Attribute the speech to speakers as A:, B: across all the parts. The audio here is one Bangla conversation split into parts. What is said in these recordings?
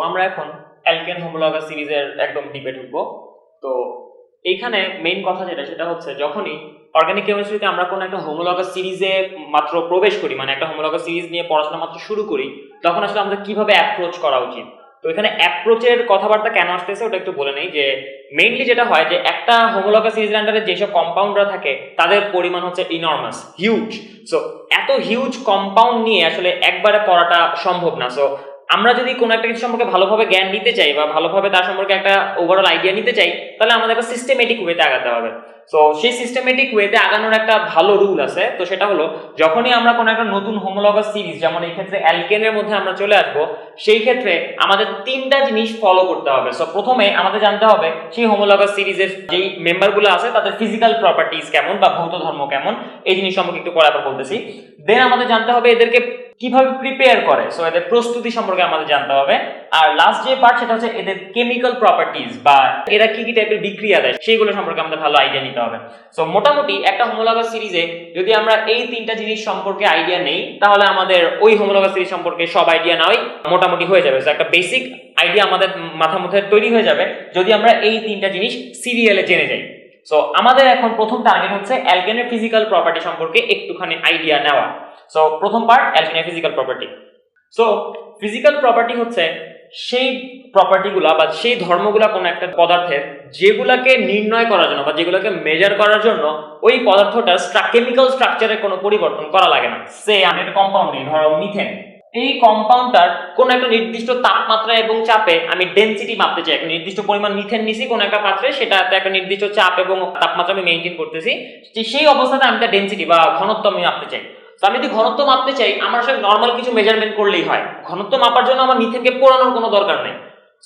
A: আমরা এখন অ্যালকেন হোমোলগাস সিরিজের একদম ডিপে ঢুকবো। তো, এইখানে মেইন কথা যেটা, সেটা হচ্ছে যখনই অর্গানিক কেমিস্ট্রিতে আমরা কোনো একটা হোমোলগাস সিরিজে মাত্র প্রবেশ করি মানে একটা হোমোলগাস সিরিজ নিয়ে পড়াশোনা মাত্র শুরু করি, তখন আসলে আমাদের কীভাবে অ্যাপ্রোচ করা উচিত? তো এখানে অ্যাপ্রোচের কথাবার্তা কেন আসতেছে ওটা একটু বলে নেই, যে মেইনলি যেটা হয় যে একটা হোমোলগাস সিরিজের আন্ডারে যেসব কম্পাউন্ডরা থাকে, তাদের পরিমাণ হচ্ছে ইনর্মাস হিউজ সো এত হিউজ কম্পাউন্ড নিয়ে আসলে একবারে পড়াটা সম্ভব না। সো আমরা যদি কোনো একটা কিছু সম্পর্কে ভালোভাবে জ্ঞান নিতে চাই বা ভালোভাবে তার সম্পর্কে একটা ওভারঅল আইডিয়া নিতে চাই, তাহলে আমাদের একটা সিস্টেমেটিক ওয়েতে আগাতে হবে। তো সেই সিস্টেমেটিক ওয়েতে আগানোর একটা ভালো রুল আছে। তো সেটা হলো, যখনই আমরা কোনো একটা নতুন হোমোলগাস সিরিজ যেমন এই ক্ষেত্রে অ্যালকেনের মধ্যে আমরা চলে আসব, সেই ক্ষেত্রে আমাদের তিনটা জিনিস ফলো করতে হবে। সো প্রথমে আমাদের জানতে হবে, সেই হোমোলগাস সিরিজের যেই মেম্বারগুলো আছে, তাদের ফিজিক্যাল প্রপার্টিজ কেমন বা ভৌত ধর্ম কেমন, এই জিনিস সম্পর্কে একটু পরে আবার বলতেছি। দেন আমাদের জানতে হবে এদেরকে কীভাবে প্রিপেয়ার করে। সো এদের প্রস্তুতি সম্পর্কে আমাদের জানতে হবে। আর লাস্ট যে পার্ট সেটা হচ্ছে এদের কেমিক্যাল প্রপার্টিজ বা এরা কি কি টাইপের বিক্রিয়া দেয়, সেইগুলো সম্পর্কে আমাদের ভালো আইডিয়া নিতে হবে। সো মোটামুটি একটা হোমোলগাস সিরিজে যদি আমরা এই তিনটা জিনিস সম্পর্কে আইডিয়া নেই, তাহলে আমাদের ওই হোমোলগাস সিরিজ সম্পর্কে সব আইডিয়া নেওয়াই মোটামুটি হয়ে যাবে। সো একটা বেসিক আইডিয়া আমাদের মাথার মধ্যে তৈরি হয়ে যাবে যদি আমরা এই তিনটা জিনিস সিরিয়ালে জেনে যাই। সো আমাদের এখন প্রথম টার্গেট হচ্ছে অ্যালকেনের ফিজিক্যাল প্রপার্টি সম্পর্কে একটুখানি আইডিয়া নেওয়া। সো প্রথম part অ্যালকেনের physical property so physical property হচ্ছে সেই প্রপার্টিগুলা বা সেই ধর্মগুলা কোনো একটা পদার্থের যেগুলাকে নির্ণয় করার জন্য বা যেগুলোকে মেজার করার জন্য ওই পদার্থটার কেমিক্যাল স্ট্রাকচারে কোনো পরিবর্তন করা লাগে না। সে আমি একটা কম্পাউন্ড ধরো মিথেন এই কম্পাউন্ডটার কোনো একটা নির্দিষ্ট তাপমাত্রা এবং চাপে আমি ডেনসিটি মাপতে চাই। একটা নির্দিষ্ট পরিমাণ মিথেন নিছি কোনো একটা পাত্রে, সেটাতে একটা নির্দিষ্ট চাপ এবং তাপমাত্রা আমি মেনটেন করতেছি। সেই অবস্থাতে আমি তার ডেন্সিটি বা ঘনত্ব আমি মাপতে চাই। তো আমি যদি ঘনত্ব মাপতে চাই, আমার আসলে নর্মাল কিছু মেজারমেন্ট করলেই হয়। ঘনত্ব মাপার জন্য আমার মিথেনকে পোড়ানোর কোনো দরকার নেই।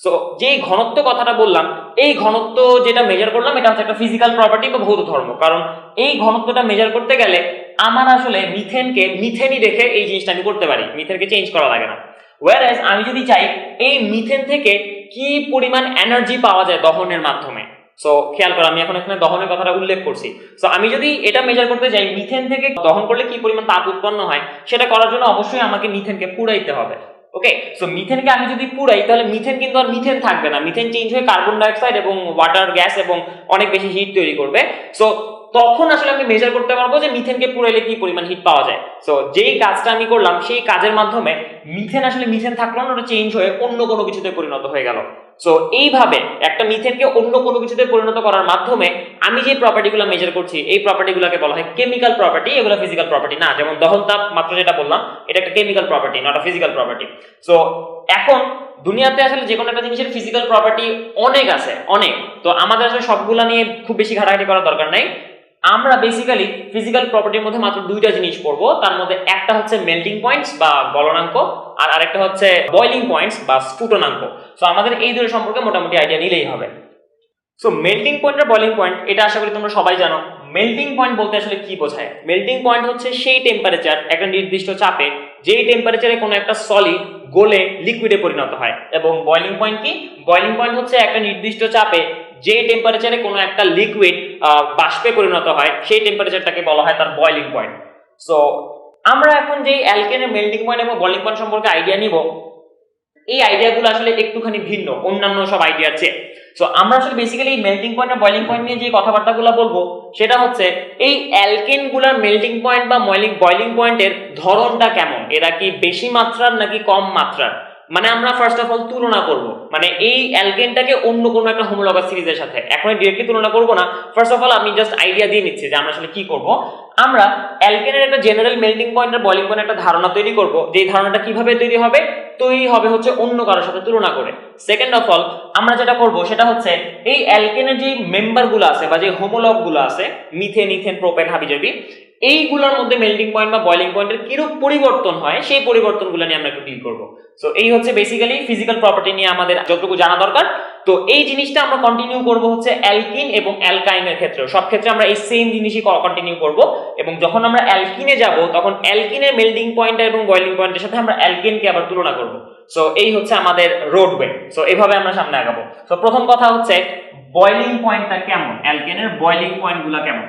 A: সো যেই ঘনত্ব কথাটা বললাম, এই ঘনত্ব যেটা মেজার করলাম, এটা হচ্ছে একটা ফিজিক্যাল প্রপার্টি বা ভৌত ধর্ম। কারণ এই ঘনত্বটা মেজার করতে গেলে আমার আসলে মিথেনকে মিথেনই রেখে এই জিনিসটা আমি করতে পারি। মিথেনকে চেঞ্জ করা লাগে না। ওয়ার আমি যদি চাই, এই মিথেন থেকে কি পরিমাণ এনার্জি পাওয়া যায় দহনের মাধ্যমে? সো খেয়াল করো, আমি এখন এখানে দহনের কথাটা উল্লেখ করছি। সো আমি যদি এটা মেজার করতে যাই মিথেন থেকে দহন করলে কি পরিমাণ তাপ উৎপন্ন হয়, সেটা করার জন্য অবশ্যই আমাকে মিথেনকে পুড়াইতে হবে। ওকে সো মিথেনকে আমি যদি পুড়াই, তাহলে মিথেন কিন্তু আর মিথেন থাকবে না। মিথেন চেঞ্জ হয়ে কার্বন ডাইঅক্সাইড এবং ওয়াটার গ্যাস এবং অনেক বেশি হিট তৈরি করবে। সো তখন আসলে আমি মেজার করতে পারব যে মিথেনকে পুড়াইলে কি পরিমাণ হিট পাওয়া যায়। সো যেই কাজটা আমি করলাম, সেই কাজের মাধ্যমে মিথেন আসলে মিথেন থাকল না, ওটা চেঞ্জ হয়ে অন্য কোনো কিছুতে পরিণত হয়ে গেল। সো এইভাবে একটা মিথেনকে অন্য কোনো কিছুতে পরিণত করার মাধ্যমে আমি যে প্রপার্টিগুলো মেজার করছি, এই প্রপার্টিগুলোকে বলা হয় কেমিক্যাল প্রপার্টি এগুলো ফিজিক্যাল প্রপার্টি না, যেমন দহন তাপ, মাত্র যেটা বললাম, এটা একটা chemical property not a physical property so এখন দুনিয়াতে আসলে যে কোনো একটা জিনিসের ফিজিক্যাল প্রপার্টি অনেক আছে, অনেক। তো আমাদের আসলে সবগুলা নিয়ে খুব বেশি ঘাটাঘাটি করার দরকার নাই। আমরা বেসিক্যালি ফিজিক্যাল প্রপার্টির মধ্যে মাত্র দুইটা জিনিস পড়ব। তার মধ্যে একটা হচ্ছে মেল্টিং পয়েন্টস বা গলনাঙ্ক, আর আরেকটা হচ্ছে বয়লিং পয়েন্টস বা স্ফুটনাঙ্ক। সো আমাদের এই দুটো সম্পর্কে মোটামুটি আইডিয়া নিলেই হবে। সো মেল্টিং পয়েন্ট আর বয়লিং পয়েন্ট এটা আশা করি তোমরা সবাই জানো। মেল্টিং পয়েন্ট বলতে আসলে কি বোঝায়? মেল্টিং পয়েন্ট হচ্ছে সেই টেম্পারেচার একটা নির্দিষ্ট চাপে, যেই টেম্পারেচারে কোনো একটা সলিড গলে লিকুইডে পরিণত হয়। এবং বয়লিং পয়েন্ট কি? বয়লিং পয়েন্ট হচ্ছে একটা নির্দিষ্ট চাপে যে টেম্পারেচারে কোনো একটা লিকুইড বাষ্পে পরিণত হয়, সেই টেম্পারেচারটাকে বলা হয় তার বয়লিং পয়েন্ট সো আমরা এখন যে অ্যালকেনের মেল্টিং পয়েন্ট এবং বয়লিং পয়েন্ট সম্পর্কে আইডিয়া নিব, এই আইডিয়াগুলো আসলে একটুখানি ভিন্ন, অন্যান্য সব আইডিয়ার চেয়ে। সো আমরা আসলে বেসিক্যালি মেল্টিং পয়েন্ট আর বয়লিং পয়েন্ট নিয়ে যে কথাবার্তাগুলো বলব, সেটা হচ্ছে এই অ্যালকেনগুলোর মেল্টিং পয়েন্ট বা বয়লিং পয়েন্টের ধরনটা কেমন? এরা কি বেশি মাত্রার নাকি কম মাত্রার? মানে আমরা ফার্স্ট অফ অল তুলনা করব। মানে এই অ্যালকেনটাকে অন্য কোনো একটা হোমোলগাস সিরিজের সাথে এখন ডিরেক্টলি তুলনা করব না। ফার্স্ট অফ অল আমি জাস্ট আইডিয়া দিয়ে নিচ্ছি যে আমরা আসলে কি করব। আমরা অ্যালকেনের একটা জেনারেল মেল্টিং পয়েন্ট আর বয়লিং পয়েন্ট একটা ধারণা তৈরি করব যে এই ধারণাটা কীভাবে তৈরি হবে তৈরি হবে হচ্ছে অন্য কারোর সাথে তুলনা করে। সেকেন্ড অফ অল আমরা যেটা করব সেটা হচ্ছে এই অ্যালকেনের যে মেম্বারগুলো আছে বা যে হোমোলগগুলো আছে মিথেন ইথেন প্রোপেন হাবিজাবি এইগুলোর মধ্যে মেল্টিং পয়েন্ট বা বয়লিং পয়েন্টের কিরূপ পরিবর্তন হয়, সেই পরিবর্তনগুলো নিয়ে আমরা একটু ডিল করব। সো এই হচ্ছে বেসিক্যালি ফিজিক্যাল প্রপার্টি নিয়ে আমাদের যতটুকু জানা দরকার। তো এই জিনিসটা আমরা কন্টিনিউ করব হচ্ছে অ্যালকিন এবং অ্যালকাইনের ক্ষেত্রে সব ক্ষেত্রে আমরা এই সেম জিনিসই কন্টিনিউ করব। এবং যখন আমরা অ্যালকিনে যাব, তখন অ্যালকিনের মেল্টিং পয়েন্ট এবং বয়লিং পয়েন্টের সাথে আমরা অ্যালকিনকে আবার তুলনা করব। সো এই হচ্ছে আমাদের রোডওয়ে সো এভাবে আমরা সামনে আগাবো। সো প্রথম কথা হচ্ছে বয়লিং পয়েন্টটা কেমন? অ্যালকেনের বয়লিং পয়েন্টগুলো কেমন?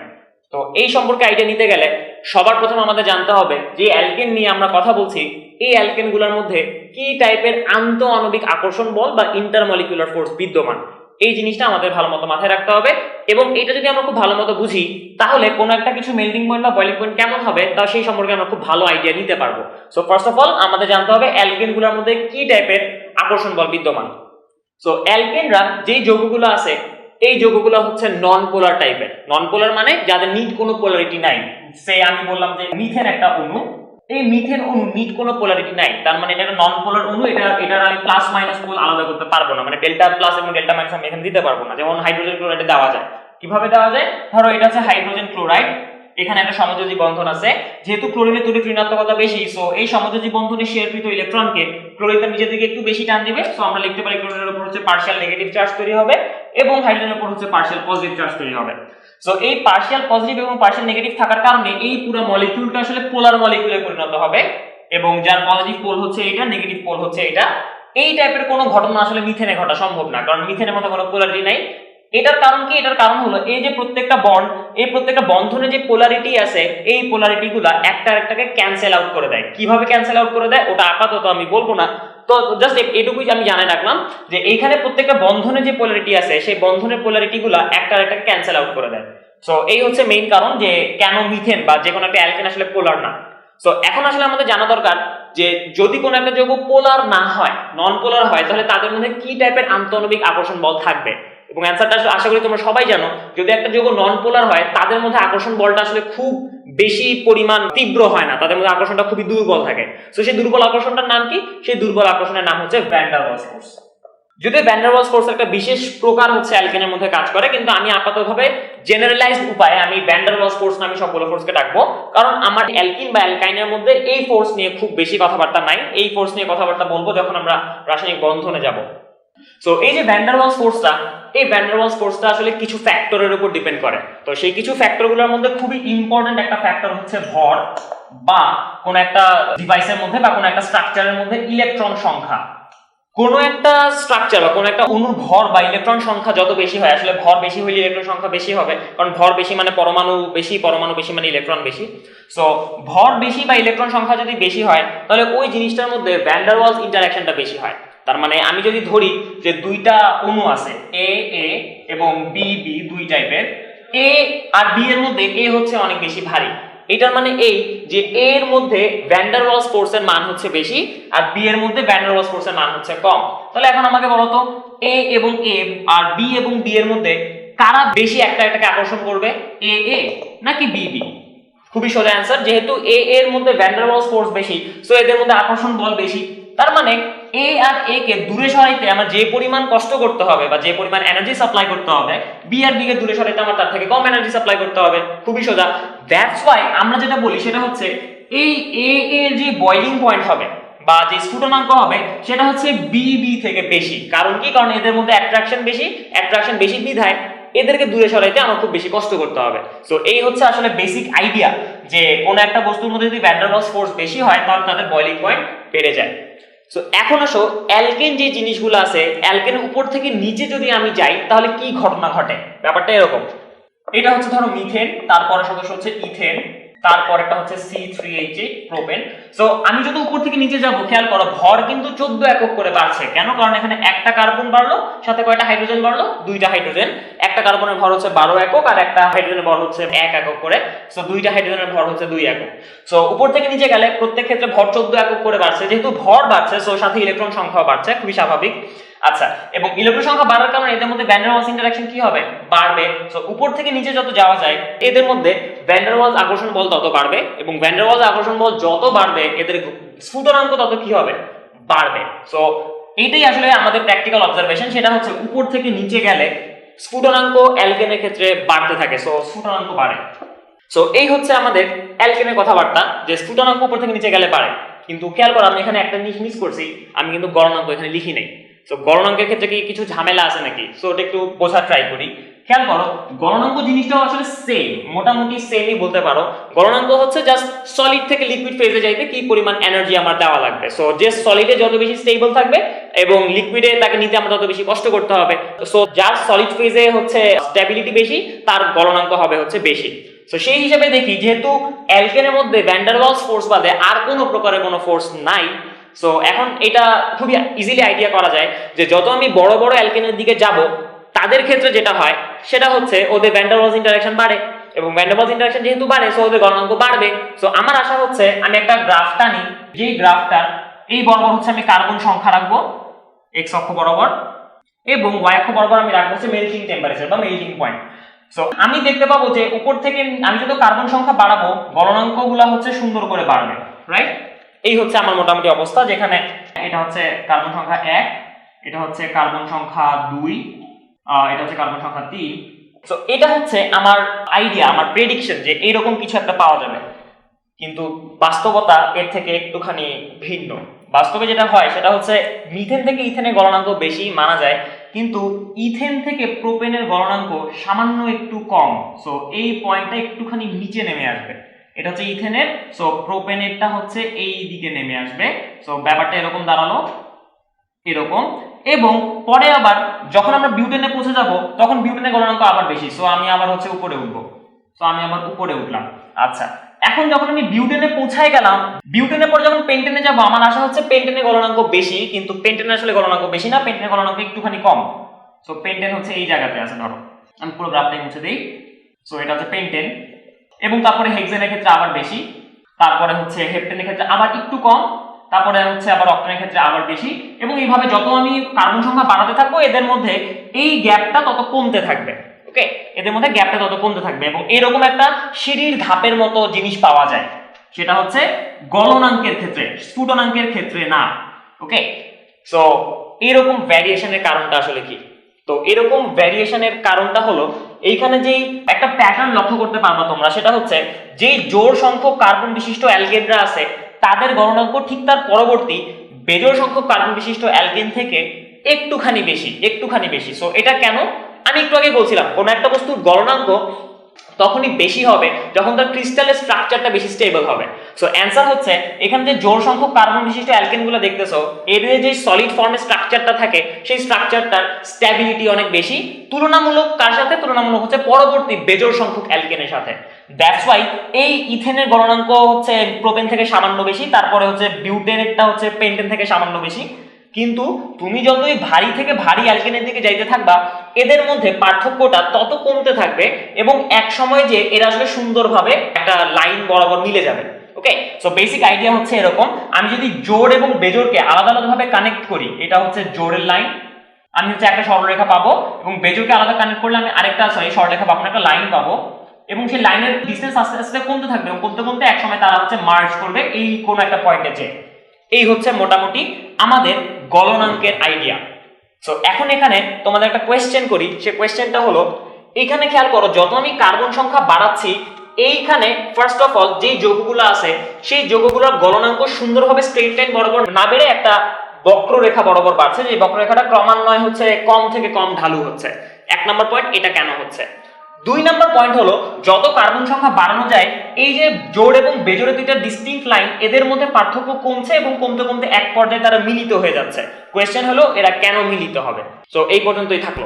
A: তো এই সম্পর্কে আইডিয়া নিতে গেলে সবার প্রথম আমাদের জানতে হবে যে অ্যালকেন নিয়ে আমরা কথা বলছি, এই অ্যালকেনগুলোর মধ্যে কি টাইপের আন্ত আণবিক আকর্ষণ বল বা ইন্টারমলিকুলার ফোর্স বিদ্যমান? এই জিনিসটা আমাদের ভালো মতো মাথায় রাখতে হবে এবং এটা যদি আমরা খুব ভালো মতো বুঝি, তাহলে কোনো একটা কিছু মেল্টিং পয়েন্ট বা বয়লিং পয়েন্ট কেমন হবে তা সেই সম্পর্কে আমরা খুব ভালো আইডিয়া নিতে পারব। সো ফার্স্ট অফ অল আমাদের জানতে হবে অ্যালকেনগুলোর মধ্যে কি টাইপের আকর্ষণ বল বিদ্যমান। সো অ্যালকেনরা যেই যৌগগুলো আছে এই যৌগগুলো হচ্ছে নন পোলার টাইপের নন পোলার মানে যাদের নিট কোনো পোলারিটি নাই। সে আমি বললাম যে মিথেন একটা অণু। এই মিথেন অণু নিট কোনো পোলারিটি নাই। তার মানে এটা নন পোলার অণু, এটা, এটার আমি প্লাস মাইনাস পোল আলাদা করতে পারব না। মানে ডেল্টা প্লাস এবং ডেল্টা মাইনাস আমি এখানে দিতে পারব না। যেমন হাইড্রোজেন ক্লোরাইড দেওয়া যায়। কীভাবে দেওয়া যায়? ধরো এটা হচ্ছে হাইড্রোজেন ক্লোরাইড এখানে একটা সমযোজী বন্ধন আছে। যেহেতু ক্লোরিনের তড়িৎ ঋণাত্মকতা বেশি সো এই সমযোজী বন্ধনে শেয়ারকৃত ইলেকট্রনকে ক্লোরিন তার নিজের দিকে একটু বেশি টান দিবে সো আমরা লিখতে পারি ক্লোরিনের উপর হচ্ছে পার্শিয়াল নেগেটিভ চার্জ তৈরি হবে এবং হাইড্রোজেনের উপর হচ্ছে পার্শিয়াল পজিটিভ চার্জ তৈরি হবে। সো এই পার্শিয়াল পজিটিভ এবং পার্শিয়াল নেগেটিভ থাকার কারণে এই পুরো মলিকিউলটা আসলে পোলার মলিকিউলে পরিণত হবে এবং যার পজিটিভ পোল হচ্ছে এটা নেগেটিভ পোল হচ্ছে এটা এই টাইপের কোনো ঘটনা আসলে মিথেনে ঘটা সম্ভব না, কারণ মিথেনের মতো কোনো পোলারিটি নাই। এটার কারণ কি? এটার কারণ হলো এই যে প্রত্যেকটা বন্ড এই প্রত্যেকটা বন্ধনে যে পোলারিটি আছে, এই পোলারিটি গুলা একটা আরেকটাকে ক্যান্সেল আউট করে দেয়। কীভাবে ক্যান্সেল আউট করে দেয়? ওটা আপাতত আমি বলব না। তো জাস্ট এটুকুই আমি জানাই রাখলাম যে এইখানে প্রত্যেকটা বন্ধনে যে পোলারিটি আছে, সেই বন্ধনের পোলারিটি গুলা একটা আরেকটাকে ক্যান্সেল আউট করে দেয়। সো এই হচ্ছে মেইন কারণ যে কেন মিথেন বা যে কোনো একটা অ্যালকেন আসলে পোলার না। সো এখন আসলে আমাদের জানা দরকার যে যদি কোনো একটা যৌগ পোলার না হয় নন পোলার হয়, তাহলে তাদের মধ্যে কি টাইপের আন্তঃনবিক আকর্ষণ বল থাকবে? এবং অ্যান্সারটা আসলে আশা করি তোমরা সবাই জানো, যদি একটা যৌগ নন পোলার হয়, তাদের মধ্যে আকর্ষণ বলটা আসলে খুব বেশি পরিমাণ তীব্র হয় না, তাদের মধ্যে আকর্ষণটা খুবই দুর্বল থাকে। তো সেই দুর্বল আকর্ষণটার নাম কি? সেই দুর্বল আকর্ষণের নাম হচ্ছে ভ্যান্ডারওয়ালস ফোর্স যদি ভ্যান্ডারওয়ালস ফোর্স একটা বিশেষ প্রকার হচ্ছে অ্যালকেনের মধ্যে কাজ করে, কিন্তু আমি আপাততভাবে জেনারেলাইজড উপায়ে আমি ভ্যান্ডারওয়ালস ফোর্স নামে সবগুলো ফোর্সকে ডাকবো, কারণ আমার অ্যালকিন বা অ্যালকাইনের মধ্যে এই ফোর্স নিয়ে খুব বেশি কথাবার্তা নাই। এই ফোর্স নিয়ে কথাবার্তা বলব যখন আমরা রাসায়নিক বন্ধনে যাব। সো এই যে ভ্যান্ডারওয়ালস ফোর্সটা এই ভ্যান্ডারওয়ালস ফোর্সটা আসলে কিছু ফ্যাক্টরের উপর ডিপেন্ড করে। তো সেই কিছু ফ্যাক্টরগুলোর মধ্যে খুবই ইম্পর্টেন্ট একটা ফ্যাক্টর হচ্ছে ভর বা কোন একটা ডিভাইসের মধ্যে বা কোন একটা স্ট্রাকচারের মধ্যে ইলেকট্রন সংখ্যা। কোনো একটা স্ট্রাকচার বা কোনো একটা অণুর ভর বা ইলেকট্রন সংখ্যা যত বেশি হয়, আসলে ভর বেশি হলে ইলেকট্রন সংখ্যা বেশি হবে, কারণ ভর বেশি মানে পরমাণু বেশি পরমাণু বেশি মানে ইলেকট্রন বেশি। সো ভর বেশি বা ইলেকট্রন সংখ্যা যদি বেশি হয়, তাহলে ওই জিনিসটার মধ্যে ভ্যান্ডারওয়ালস ইন্টারাকশনটা বেশি হয়। তার মানে আমি যদি ধরি যে দুইটা অণু আছে এ এ এবং বি বি দুই টাইপের এ আর বি এর মধ্যে এ হচ্ছে অনেক বেশি ভারী। এটার মানে এই যে এ এর মধ্যে ভ্যান্ডারওয়ালস ফোর্সের মান হচ্ছে বেশি আর বি এর মধ্যে ভ্যান্ডারওয়ালস ফোর্সের মান হচ্ছে কম। তাহলে এখন আমাকে বলো তো এ এবং এ আর বি এবং বি এর মধ্যে কারা বেশি একটা একটাকে আকর্ষণ করবে এ এ নাকি বি বি খুবই সোজা অ্যান্সার যেহেতু এ এর মধ্যে ভ্যান্ডারওয়ালস ফোর্স বেশি সো এদের মধ্যে আকর্ষণ বল বেশি। তার মানে এ আর এ কে দূরে সরাইতে আমার যে পরিমাণ কষ্ট করতে হবে বা যে পরিমাণ এনার্জি সাপ্লাই করতে হবে বি আর বি কে দূরে সরাইতে আমার তার থেকে কম এনার্জি সাপ্লাই করতে হবে। খুবই সোজা। দ্যাটস ওয়াই আমরা যেটা বলি সেটা হচ্ছে এই এ এর যে বয়লিং পয়েন্ট হবে বা যে স্ফুটনাঙ্ক হবে, সেটা হচ্ছে বি বি থেকে বেশি। কারণ কি? কারণ এদের মধ্যে অ্যাট্রাকশন বেশি অ্যাট্রাকশন বেশি বিধায়। এদেরকে দূরে সরাইতে আমার খুব বেশি কষ্ট করতে হবে। সো এই হচ্ছে আসলে বেসিক আইডিয়া যে কোনো একটা বস্তুর মধ্যে যদি ভ্যান্ডারলস ফোর্স বেশি হয়, তাহলে তাদের বয়লিং পয়েন্ট বেড়ে যায়। সো এখন আসো অ্যালকেন যে জিনিসগুলো আছে অ্যালকেন উপর থেকে নিচে যদি আমি যাই, তাহলে কি ঘটনা ঘটে? ব্যাপারটা এরকম। এটা হচ্ছে ধরো মিথেন তারপরে সদস্য হচ্ছে ইথেন তারপর একটা হচ্ছে C three H propane so আমি যদি উপর থেকে নিচে যাব, খেয়াল করো, ভর কিন্তু চোদ্দ একক করে বাড়ছে। কেন? কারণ এখানে একটা কার্বন বাড়লো, সাথে কয়টা হাইড্রোজেন বাড়লো? দুইটা হাইড্রোজেন। একটা কার্বনের ভর হচ্ছে বারো একক, আর একটা হাইড্রোজেনের ভর হচ্ছে এক একক করে। সো দুইটা হাইড্রোজেনের ভর হচ্ছে দুই একক। সো উপর থেকে নিচে গেলে প্রত্যেক ক্ষেত্রে ভর চোদ্দ একক করে বাড়ছে। যেহেতু ভর বাড়ছে সো সাথে ইলেকট্রন সংখ্যাও বাড়ছে, খুবই স্বাভাবিক। আচ্ছা এবং ইলেকট্রন সংখ্যা বাড়ার কারণে এদের মধ্যে ভ্যান্ডারওয়ালস ইন্টারাকশন কি হবে? বাড়বে। সো উপর থেকে নিচে যত যাওয়া যায়, এদের মধ্যে ভ্যান্ডারওয়ালস আকর্ষণ বল তত বাড়বে এবং ভ্যান্ডারওয়ালস আকর্ষণ বল যত বাড়বে, এদের স্ফুটনাঙ্ক তত কি হবে? বাড়বে। সো এইটাই আসলে আমাদের প্র্যাকটিক্যাল অবজারভেশন সেটা হচ্ছে উপর থেকে নিচে গেলে স্ফুটনাঙ্ক অ্যালকেনের ক্ষেত্রে বাড়তে থাকে। সো স্ফুটনাঙ্ক বাড়ে। সো এই হচ্ছে আমাদের অ্যালকেনের কথাবার্তা, যে স্ফুটনাঙ্ক উপর থেকে নিচে গেলে বাড়ে। কিন্তু খেয়াল করো, আমি এখানে একটা জিনিস মিস করছি, আমি কিন্তু গণনাঙ্ক এখানে লিখি নাই। সো গণনাঙ্কের ক্ষেত্রে কি কিছু ঝামেলা আছে নাকি? সো ওটা একটু বোঝার ট্রাই করি। খেয়াল করো গণনাঙ্ক জিনিসটাও আসলে সেম মোটামুটি সেমই বলতে পারো। গণনাঙ্ক হচ্ছে জাস্ট সলিড থেকে লিকুইড ফেজে যাইতে কি পরিমাণ এনার্জি আমার দেওয়া লাগবে। সো যে সলিডে যত বেশি স্টেবল থাকবে এবং লিকুইডে তাকে নিতে আমার তত বেশি কষ্ট করতে হবে। সো যার সলিড ফেজে হচ্ছে স্টেবিলিটি বেশি, তার গণনাঙ্ক হবে হচ্ছে বেশি। তো সেই হিসাবে দেখি, যেহেতু অ্যালকেনের মধ্যে ভ্যান্ডারওয়ালস ফোর্স বাদে আর কোনো প্রকারের কোনো ফোর্স নাই সো এখন এটা খুবই ইজিলি আইডিয়া করা যায় যে যত আমি বড় বড় অ্যালকেনের দিকে যাব তাদের ক্ষেত্রে যেটা হয়, সেটা হচ্ছে ওদের ভ্যান্ডারওয়ালস ইন্টারাকশন বাড়ে এবং ভ্যান্ডারওয়ালস ইন্টারাকশন যেহেতু বাড়ে সো ওদের গণনাঙ্ক বাড়বে। সো আমার আশা হচ্ছে আমি একটা গ্রাফটা নিই। যেই গ্রাফটার এই বরাবর হচ্ছে আমি কার্বন সংখ্যা রাখব এক্স অক্ষ বরাবর এবং ওয়াই অক্ষ বরাবর আমি রাখব হচ্ছে মেল্টিং টেম্পারেচার বা মেল্টিং পয়েন্ট সো আমি দেখতে পাবো যে উপর থেকে আমি যত কার্বন সংখ্যা বাড়াবো গলনাঙ্কগুলো হচ্ছে সুন্দর করে বাড়বে রাইট এই হচ্ছে আমার মোটামুটি অবস্থা, যেখানে এটা হচ্ছে কার্বন সংখ্যা এক, এটা হচ্ছে কার্বন সংখ্যা দুই এটা হচ্ছে কার্বন সংখ্যা তিন। সো এটা হচ্ছে আমার আইডিয়া আমার প্রেডিকশন যে এইরকম কিছু একটা পাওয়া যাবে। কিন্তু বাস্তবতা এর থেকে একটুখানি ভিন্ন। বাস্তবে যেটা হয়, সেটা হচ্ছে মিথেন থেকে ইথেনের গলনাঙ্ক বেশি মানা যায়, কিন্তু ইথেন থেকে প্রোপেনের গলনাঙ্ক সামান্য একটু কম। সো এই পয়েন্টটা একটুখানি নিচে নেমে আসবে। এটা হচ্ছে ইথেনের সো প্রোপেনেরটা হচ্ছে এই দিকে নেমে আসবে। সো ব্যাপারটা এরকম দাঁড়াল, এরকম। এবং পরে আবার যখন আমরা বিউটেনে পৌঁছে যাব, তখন বিউটেনের গলনাঙ্ক আবার বেশি। সো আমি আবার হচ্ছে উপরে উঠবো। সো আমি আবার উপরে উঠলাম। আচ্ছা এখন যখন আমি বিউটেনে পৌঁছায় গেলাম, বিউটেনের পরে যখন পেন্টেনে যাব, আমার আশা হচ্ছে পেন্টেনের গলনাঙ্ক বেশি, কিন্তু পেন্টেনের আসলে গলনাঙ্ক বেশি না, পেন্টেনের গলনাঙ্ক একটুখানি কম। সো পেন্টেন হচ্ছে এই জায়গাতে আছে, ধরো। আমি পুরো গ্রাফটাই মুছে দিই। সো এটা হচ্ছে পেন্টেন। এবং তারপরে হেক্সেনের ক্ষেত্রে আবার বেশি। তারপরে হচ্ছে হেপ্টেনের ক্ষেত্রে আবার একটু কম। তারপরে হচ্ছে আবার অক্টেনের ক্ষেত্রে আবার বেশি। এবং এইভাবে যত আমি কার্বন সংখ্যা বাড়াতে থাকব, এদের মধ্যে এই গ্যাপটা তত কমতে থাকবে ওকে এদের মধ্যে গ্যাপটা তত কমতে থাকবে এবং এরকম একটা সিঁড়ির ধাপের মতো জিনিস পাওয়া যায়। সেটা হচ্ছে গলনাঙ্কের ক্ষেত্রে, স্ফুটনাঙ্কের ক্ষেত্রে না ওকে সো এরকম ভ্যারিয়েশনের কারণটা আসলে কি? তো এরকম ভ্যারিয়েশনের কারণটা হলো, এইখানে যেই একটা প্যাটার্ন লক্ষ্য করতে পারবা তোমরা, সেটা হচ্ছে যেই জোর সংখ্যক কার্বন বিশিষ্ট অ্যালগেনরা আছে তাদের গণনাঙ্ক ঠিক তার পরবর্তী বেজোড় সংখ্যক কার্বন বিশিষ্ট অ্যালগেন থেকে একটুখানি বেশি একটুখানি বেশি। সো এটা কেন? আমি একটু আগে বলছিলাম, কোনো একটা বস্তুর গলনাঙ্ক তখনই বেশি হবে যখন তার ক্রিস্টালের স্ট্রাকচারটা বেশি স্টেবল হবে। সো অ্যান্সার হচ্ছে, এখানে যে জোর সংখ্যক কার্বন বিশিষ্ট অ্যালকেনগুলো দেখতেছো, এর যে সলিড ফর্মের স্ট্রাকচারটা থাকে, সেই স্ট্রাকচারটার স্ট্যাবিলিটি অনেক বেশি। তুলনামূলক কার সাথে? তুলনামূলক হচ্ছে পরবর্তী বেজোর সংখ্যক অ্যালকেনের সাথে। দ্যাটস ওয়াই এই ইথেনের গণনাঙ্ক হচ্ছে প্রোপেন থেকে সামান্য বেশি, তারপরে হচ্ছে বিউটেনেরটা হচ্ছে পেন্টেন থেকে সামান্য বেশি। কিন্তু তুমি যতই ভারী থেকে ভারী অ্যালকেনের দিকে যাইতে থাকবা, এদের মধ্যে পার্থক্যটা তত কমতে থাকবে এবং এক সময় যে এরা আসলে সুন্দরভাবে একটা লাইন বরাবর মিলে যাবে ওকে সো বেসিক আইডিয়া হচ্ছে এরকম, আমি যদি জোর এবং বেজোরকে আলাদা আলাদাভাবে কানেক্ট করি, এটা হচ্ছে জোরের লাইন আমি হচ্ছে একটা সরলরেখা পাবো এবং বেজোরকে আলাদা কানেক্ট করলে আমি আরেকটা সরি সরলরেখা পাবো একটা লাইন পাবো এবং সেই লাইনের ডিস্টেন্স আস্তে আস্তে কমতে থাকবে এবং কমতে কমতে এক সময় তারা হচ্ছে মার্চ করবে এই কোন একটা পয়েন্টে যে এই হচ্ছে মোটামুটি আমাদের গলনাঙ্কের আইডিয়া সো এখন এখানে তোমাদের একটা কোয়েশ্চেন করি। সে কোয়েশ্চেনটা হলো, এখানে খেয়াল করো, যত আমি কার্বন সংখ্যা বাড়াচ্ছি, এইখানে ফার্স্ট অফ অল যেই যৌগগুলো আছে, সেই যৌগগুলোর গলনাঙ্ক সুন্দরভাবে স্ট্রেট লাইন বরাবর না বেড়ে একটা বক্ররেখা বরাবর বাড়ছে। যে বক্ররেখাটা ক্রমান্বয়ে হচ্ছে, কম থেকে কম ঢালু হচ্ছে। এক নম্বর পয়েন্ট এটা কেন হচ্ছে? দুই নাম্বার পয়েন্ট হলো, যত কার্বন সংখ্যা বাড়ানো যায়, এই যে জোড় এবং বেজোড়ে দুইটা ডিস্টিংক্ট লাইন এদের মধ্যে পার্থক্য কমছে এবং কমতে কমতে এক পর্যায়ে তারা মিলিত হয়ে যাচ্ছে। কোয়েশ্চেন হলো, এরা কেন মিলিত হবে? তো এই পর্যন্তই থাকল।